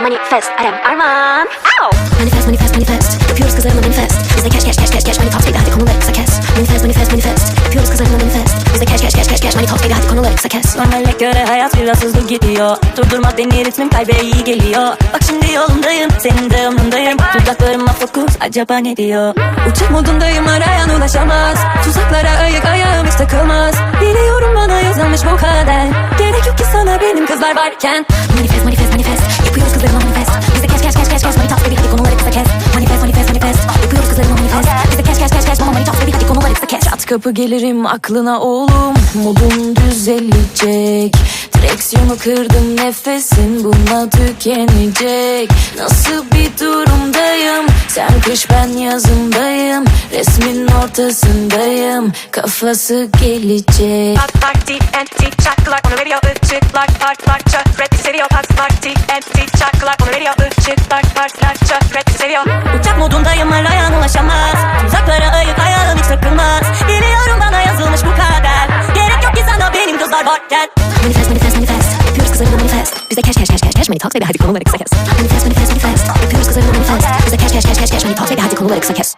Manifest Arem Arman. Ow! Manifest, manifest, manifest. Yapıyoruz kızlarımla manifest. Bizde cash, cash, cash, cash, cash Money talks baby hadi konuları kısa kes Manifest, manifest, manifest. Yapıyoruz kızlarımla manifest. Bizde cash, cash, cash, cash, cash Money talks baby hadi konuları kısa kes Normale göre hayat biraz hızlı gidiyor. Durdurmak beni ritmim kalbe iyi geliyor. Bak şimdi yolundayım senin de yanındayım Dudaklarıma fokus acaba ne diyor? Uçak modundayım arayan ulaşamaz. Tuzaklara ayık ayağım hiç takılmaz. Biliyorum bana yazılmış bu kader. Gerek yok ki sana benim kızlar varken. Manifest, manifest, kapı gelirim aklına oğlum. Modum düzelecek. Direksiyonu kırdım nefesin buna tükenecek. Nasıl bir durumdayım? Sen kış ben yazındayım. Resmin ortasındayım. Kafası gelecek. Patlar TNT şarkılar on the radio ışıklar partlar şöhret seviyor patlar TNT şarkılar on the radio ışıklar partlar şöhret seviyor. Uçak modundayım arayan varken Manifest, manifest, manifest. Yapıyoruz kızlarımla manifest. Bizde cash, cash, cash, cash, cash Money talks? Baby hadi konuları kısa kes Manifest, manifest, manifest. Yapıyoruz kızlarımla manifest. Bizde cash, cash, cash, cash, cash Money talks? Baby hadi konuları kısa kes